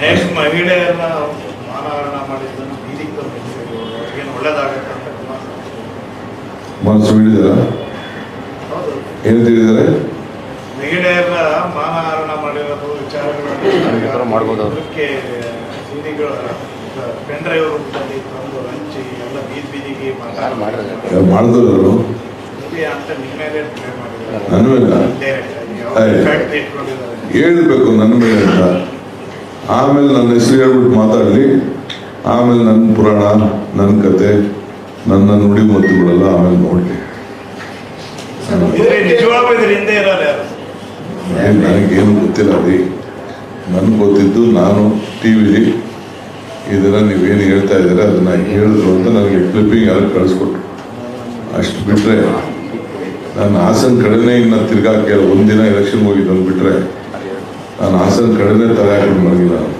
Next ಮಹಿಳೆಯರನ್ನ ಮಾನಹರಣ ಮಾಡಿದ್ದನ್ನು ಬೀದಿಗೆ ತಂದು ಏನು ಒಳ್ಳೇದಾಗುತ್ತೆ ಅಂತ ಮನಸ್ಸು ಹೌದು. ಏನು ತಿಳಿದಾರೆ ಮಹಿಳೆಯರ ಮಾನಹರಣ ಮಾಡಿರೋದು ವಿಚಾರಗಳನ್ನು ಮಾಡ್ಬೋದು. ಅದಕ್ಕೆ ಬೀದಿಗಳು ಪೆನ್ ಡ್ರೈವ್ ರೂಪದಲ್ಲಿ ತಂದು ಹಂಚಿ ಎಲ್ಲ ಬೀದಿ ಬೀದಿಗೆ ಯಾರು ಮಾಡಿದ್ರು ಅಂತ ನಿಮ್ಮ ಮೇಲೆ. ನನ್ನ ಮೇಲೆ? ಹೇಳ್ಬೇಕು ನನ್ನ ಮೇಲೆ ಅಂತ? ಆಮೇಲೆ ನನ್ನ ಹೆಸರು ಹೇಳ್ಬಿಟ್ಟು ಮಾತಾಡಲಿ. ಆಮೇಲೆ ನನ್ನ ಪುರಾಣ ನನ್ನ ಕತೆ ನನ್ನ ನುಡಿ ಮದ್ದುಗಳೆಲ್ಲ ಆಮೇಲೆ ನೋಡಲಿ. ನನಗೇನು ಗೊತ್ತಿಲ್ಲ ರೀ ನನಗೆ ಗೊತ್ತಿದ್ದು ನಾನು ಟಿ ವಿಲಿ ಇದನ್ನ ನೀವೇನು ಹೇಳ್ತಾ ಇದ್ದೀರಾ ಅದನ್ನ ಹೇಳಿದ್ರು ಅಂತ ನನಗೆ ಕ್ಲಿಪ್ಪಿಂಗ್ ಯಾರು ಕಳಿಸ್ಕೊಟ್ರು. ಅಷ್ಟು ಬಿಟ್ಟರೆ ನಾನು ಹಾಸನ ಕಡೆನೇ ಇನ್ನು ತಿರ್ಗಾಕೆ ಒಂದಿನ ಎಲೆಕ್ಷನ್ ಹೋಗಿದ್ದು ಬಿಟ್ಟರೆ ನಾನು ಹಾಸನ ಕಡೆನೇ ತಲೆ ಹಾಕೊಂಡು ಮಲಗಿಲ್ಲ ನಾನು.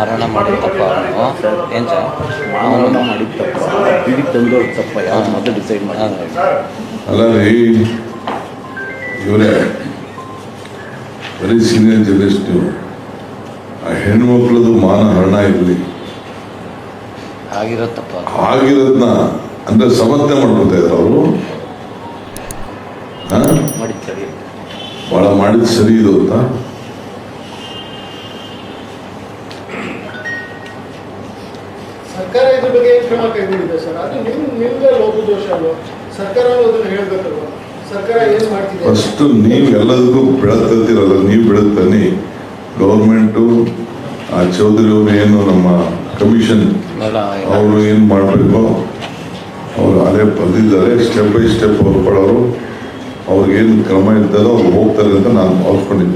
ಹರಣ ಮಾಡಿರ್ತಪ್ಪ ಅವನು. ಏನ್ ಸರ್? ಮಾನವನ ಮಾಡಿದ ತಪ್ಪ ಬೀದಿಗೆ ತಂದೋ ತಪ್ಪ. ಯಾರು ಮೊದಲು ಡಿಸೈಡ್ ಮಾಡಿ ಅಲ್ಲ ರೀ ಇವರೇ ಬರೀ ಸೀನಿಯರ್ ಜರ್ನಲಿಸ್ಟ್ ನೀವು ಆ ಹೆಣ್ಮಕ್ಳದು ಮಾನ ಹರಣ ಇರಲಿ. ಆಗಿರತ್ತಪ್ಪ ಆಗಿರೋದನ್ನ ಅಂದ್ರೆ ಸಮರ್ಥನೆ ಮಾಡ್ಕೊತಾ ಇದ್ರು ಅವರು. ಮಾಡಿದ ಸರಿ ಮಾಡಿದ ಸರಿ ಇದು ಅಂತ. ಸರ್ಕಾರ ಇದ್ರ ಬಗ್ಗೆ ಕ್ರಮ ಕೈಗೊಂಡಿದೆ ಸರ್? ಅದು ನಿಮ್ ನಿಮ್ದೇ ಲೋಪದೋಷ ಅಲ್ವಾ? ಸರ್ಕಾರ ಅದನ್ನ ಹೇಳ್ಬೇಕಲ್ವಾ? ಸರ್ಕಾರ ಏನ್ ಮಾಡ್ತಿದೆ? ಫಸ್ಟ್ ನೀವು ಎಲ್ಲದಕ್ಕೂ ಬೆಳಗ್ತಿರಲ್ಲ ನೀವು ನೀ ಗೌರ್ಮೆಂಟು ಆ ಚೌಧರಿ ಅವರು ಏನು ನಮ್ಮ ಕಮಿಷನ್ ಅವರು ಏನು ಮಾಡಬೇಕು ಅವರು ಅದೇ ಬಂದಿದ್ದಾರೆ ಸ್ಟೆಪ್ ಬೈ ಸ್ಟೆಪ್ ಅವ್ರು ಪಡೋರು. ಅವ್ರಿಗೇನು ಕ್ರಮ ಇರ್ತಾರೋ ಅವ್ರು ಹೋಗ್ತಾರೆ ಅಂತ ನಾನು ಭಾವಿಸ್ಕೊಂಡಿದ್ದೀನಿ